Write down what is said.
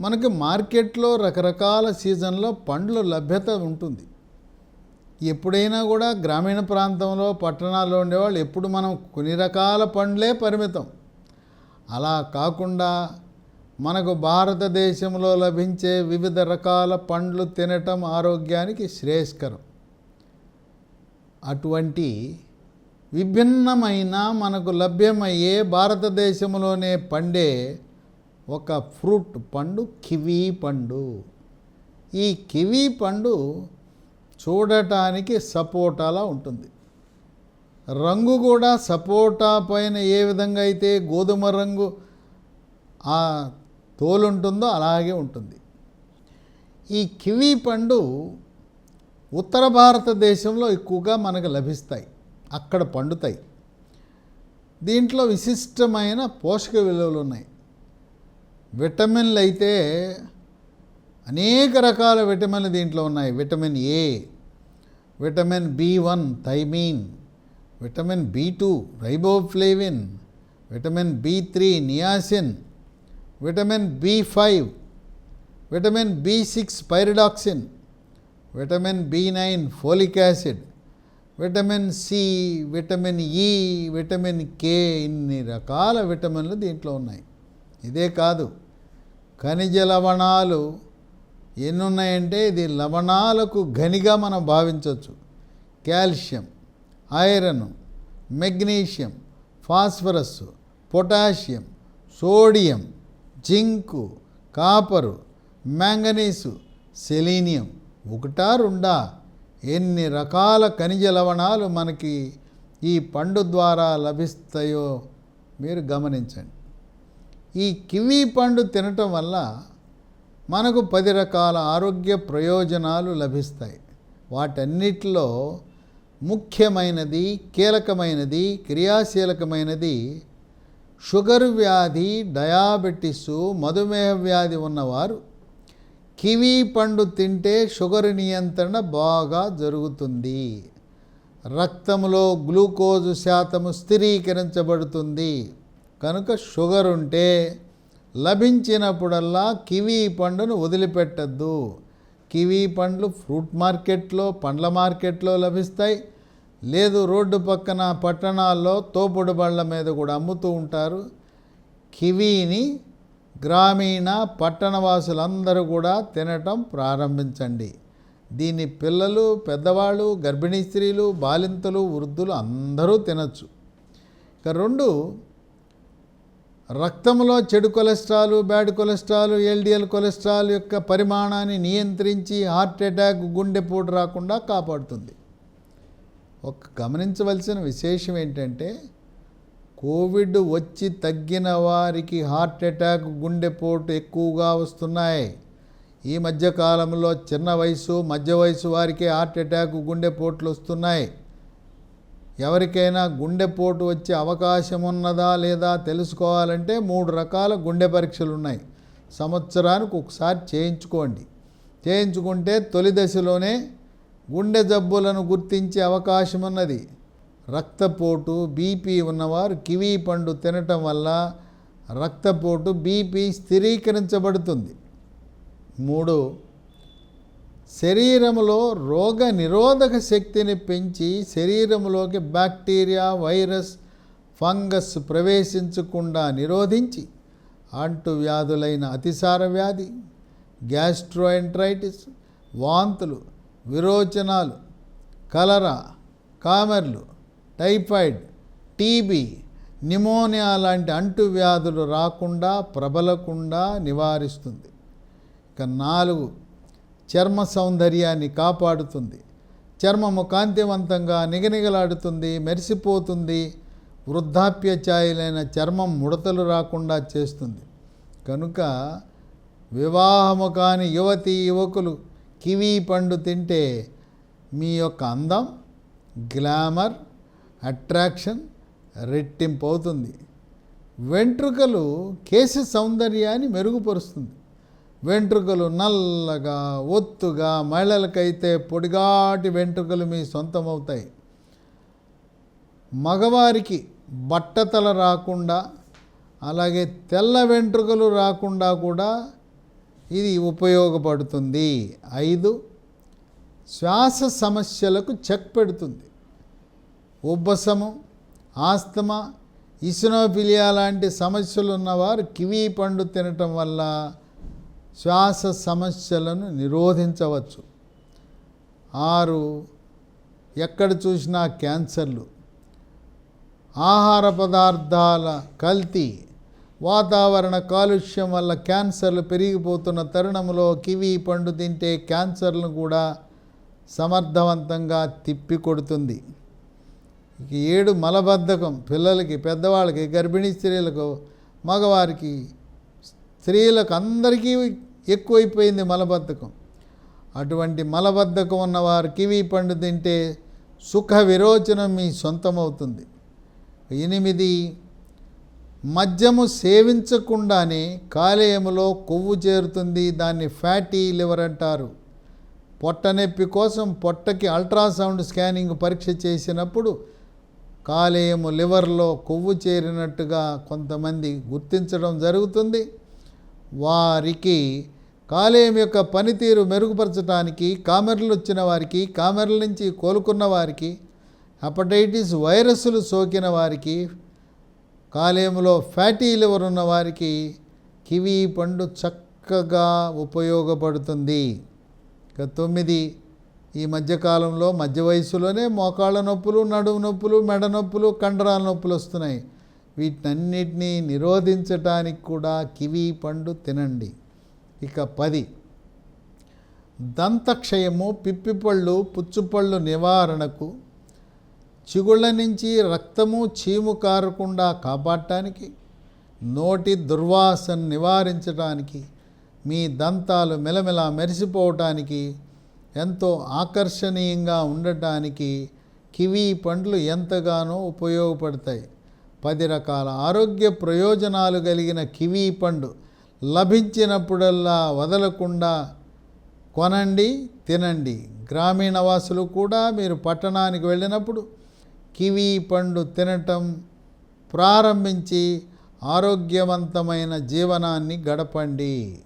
మనకి మార్కెట్లో రకరకాల సీజన్లో పండ్ల లభ్యత ఉంటుంది. ఎప్పుడైనా కూడా గ్రామీణ ప్రాంతంలో పట్టణాల్లో ఉండేవాళ్ళు ఎప్పుడు మనం కొన్ని రకాల పండ్లే పరిమితం. అలా కాకుండా మనకు భారతదేశంలో లభించే వివిధ రకాల పండ్లు తినటం ఆరోగ్యానికి శ్రేయస్కరం. అటువంటి విభిన్నమైన మనకు లభ్యమయ్యే భారతదేశంలోనే పండే ఒక ఫ్రూట్ పండు కివీ పండు. ఈ కివీ పండు చూడటానికి సపోటాలా ఉంటుంది. రంగు కూడా సపోటా పైన ఏ విధంగా అయితే గోధుమ రంగు ఆ తోలుంటుందో అలాగే ఉంటుంది. ఈ కివీ పండు ఉత్తర భారతదేశంలో ఎక్కువగా మనకు లభిస్తాయి. అక్కడ పండుతాయి. దీంట్లో విశిష్టమైన పోషక విలువలు ఉన్నాయి. విటమిన్లు అయితే అనేక రకాల విటమిన్లు దీంట్లో ఉన్నాయి. Vitamin A vitamin B one thiamine vitamin B two riboflavin vitamin B three niacin vitamin B five vitamin B six pyridoxine vitamin B nine folic acid vitamin C vitamin E vitamin K ఇన్ని రకాల విటమిన్లు దీంట్లో ఉన్నాయి. ఇదే కాదు. ఖనిజ లవణాలు ఎన్ని ఉన్నాయంటే ఇది లవణాలకు ఘనిగా మనం భావించవచ్చు. Calcium iron magnesium phosphorus potassium sodium zinc copper manganese selenium ఒకటా రెండా? ఎన్ని రకాల ఖనిజ లవణాలు మనకి ఈ పండు ద్వారా లభిస్తాయో మీరు గమనించండి. ఈ కివీ పండు తినటం వల్ల మనకు పది రకాల ఆరోగ్య ప్రయోజనాలు లభిస్తాయి. వాటన్నిటిలో ముఖ్యమైనది కీలకమైనది క్రియాశీలకమైనది షుగర్ వ్యాధి డయాబెటిస్ మధుమేహ వ్యాధి ఉన్నవారు కివీ పండు తింటే షుగర్ నియంత్రణ బాగా జరుగుతుంది. రక్తంలో గ్లూకోజు శాతము స్థిరీకరించబడుతుంది. కనుక షుగర్ ఉంటే లభించినప్పుడల్లా కివీ పండును వదిలిపెట్టద్దు. కివీ పండ్లు ఫ్రూట్ మార్కెట్లో పండ్ల మార్కెట్లో లభిస్తాయి. లేదు రోడ్డు పక్కన పట్టణాల్లో తోపుడు బళ్ళ మీద కూడా అమ్ముతూ ఉంటారు. కివీని గ్రామీణ పట్టణవాసులందరూ కూడా తినటం ప్రారంభించండి. దీన్ని పిల్లలు పెద్దవాళ్ళు గర్భిణీ స్త్రీలు బాలింతలు వృద్ధులు అందరూ తినచ్చు. ఇక రెండు రక్తంలో చెడు cholesterol bad cholesterol LDL cholesterol యొక్క పరిమాణాన్ని నియంత్రించి హార్ట్ అటాక్ గుండెపోటు రాకుండా కాపాడుతుంది. ఒక గమనించవలసిన విశేషం ఏంటంటే కోవిడ్ వచ్చి తగ్గిన వారికి హార్ట్ అటాక్ గుండెపోటు ఎక్కువగా వస్తున్నాయి. ఈ మధ్య కాలంలో చిన్న వయసు మధ్య వయసు వారికి హార్ట్ అటాక్ గుండెపోట్లు వస్తున్నాయి. ఎవరికైనా గుండెపోటు వచ్చే అవకాశం ఉన్నదా లేదా తెలుసుకోవాలంటే మూడు రకాల గుండె పరీక్షలు ఉన్నాయి. సంవత్సరానికి ఒకసారి చేయించుకోండి. చేయించుకుంటే తొలి దశలోనే గుండె జబ్బులను గుర్తించే అవకాశం ఉన్నది. రక్తపోటు బీపీ ఉన్నవారు కివీ పండు తినటం వల్ల రక్తపోటు బీపీ స్థిరీకరించబడుతుంది. మూడు శరీరంలో రోగ నిరోధక శక్తిని పెంచి శరీరంలోకి బ్యాక్టీరియా వైరస్ ఫంగస్ ప్రవేశించకుండా నిరోధించి అంటువ్యాధులైన అతిసార వ్యాధి గ్యాస్ట్రోఎంట్రైటిస్ వాంతులు విరోచనాలు కలరా కామెర్లు టైఫాయిడ్ టీబీ నిమోనియా లాంటి అంటువ్యాధులు రాకుండా ప్రబలకుండా నివారిస్తుంది. ఇక నాలుగు చర్మ సౌందర్యాన్ని కాపాడుతుంది. చర్మము కాంతివంతంగా నిగనిగలాడుతుంది మెరిసిపోతుంది. వృద్ధాప్య ఛాయలైన చర్మం ముడతలు రాకుండా చేస్తుంది. కనుక వివాహము కాని యువతి యువకులు కివీ పండు తింటే మీ యొక్క అందం గ్లామర్ అట్రాక్షన్ రెట్టింపు అవుతుంది వెంట్రుకలు కేశ సౌందర్యాన్ని మెరుగుపరుస్తుంది. వెంట్రుకలు నల్లగా ఒత్తుగా మహిళలకైతే పొడిగాటి వెంట్రుకలు మీ సొంతమవుతాయి. మగవారికి బట్టతల రాకుండా అలాగే తెల్ల వెంట్రుకలు రాకుండా కూడా ఇది ఉపయోగపడుతుంది. ఐదు శ్వాస సమస్యలకు చెక్ పెడుతుంది. ఉబ్బసము ఆస్తమా ఇసినోఫిలియా లాంటి సమస్యలు ఉన్నవారు కివీ పండు తినటం వల్ల శ్వాస సమస్యలను నిరోధించవచ్చు. ఆరు ఎక్కడ చూసినా క్యాన్సర్లు. ఆహార పదార్థాల కల్తీ వాతావరణ కాలుష్యం వల్ల క్యాన్సర్లు పెరిగిపోతున్న తరుణంలో కివీ పండు తింటే క్యాన్సర్లను కూడా సమర్థవంతంగా తిప్పికొడుతుంది. ఇక ఏడు మలబద్ధకం. పిల్లలకి పెద్దవాళ్ళకి గర్భిణీ స్త్రీలకు మగవారికి స్త్రీలకు అందరికీ ఎక్కువైపోయింది మలబద్ధకం అటువంటి మలబద్ధకం ఉన్నవారు కివీ పండు తింటే సుఖ విరోచనం మీ సొంతమవుతుంది. ఎనిమిది మద్యము సేవించకుండానే కాలేయములో కొవ్వు చేరుతుంది దాన్ని ఫ్యాటీ లివర్ అంటారు. పొట్ట నొప్పి కోసం పొట్టకి అల్ట్రాసౌండ్ స్కానింగ్ పరీక్ష చేసినప్పుడు కాలేయము లివర్లో కొవ్వు చేరినట్టుగా కొంతమంది గుర్తించడం జరుగుతుంది. వారికి కాలేయం యొక్క పనితీరు మెరుగుపరచడానికి కామెర్లు వచ్చిన వారికి కామెర్ల నుంచి కోలుకున్న వారికి హెపటైటిస్ వైరస్లు సోకిన వారికి కాలేయంలో ఫ్యాటీ లివర్ ఉన్న వారికి కివీ పండు చక్కగా ఉపయోగపడుతుంది. ఇక తొమ్మిది ఈ మధ్యకాలంలో మధ్య వయసులోనే మోకాళ్ళ నొప్పులు నడుము నొప్పులు మెడ నొప్పులు కండరాల నొప్పులు వస్తున్నాయి. వీటన్నిటినీ నిరోధించటానికి కూడా కివీ పండు తినండి. ఇక పది. దంతక్షయము పిప్పిపళ్ళు పుచ్చుపళ్ళు నివారణకు చిగుళ్ళ నుంచి రక్తము చీము కారకుండా కాపాడటానికి నోటి దుర్వాసన నివారించడానికి మీ దంతాలు మెలమెల మెరిసిపోవటానికి ఎంతో ఆకర్షణీయంగా ఉండటానికి కివీ పండ్లు ఎంతగానో ఉపయోగపడతాయి. పది రకాల ఆరోగ్య ప్రయోజనాలు కలిగిన కివీ పండు లభించినప్పుడల్లా వదలకుండా కొనండి తినండి. గ్రామీణ వాసులు కూడా మీరు పట్టణానికి వెళ్ళినప్పుడు కివీ పండు తినటం ప్రారంభించి ఆరోగ్యవంతమైన జీవనాన్ని గడపండి.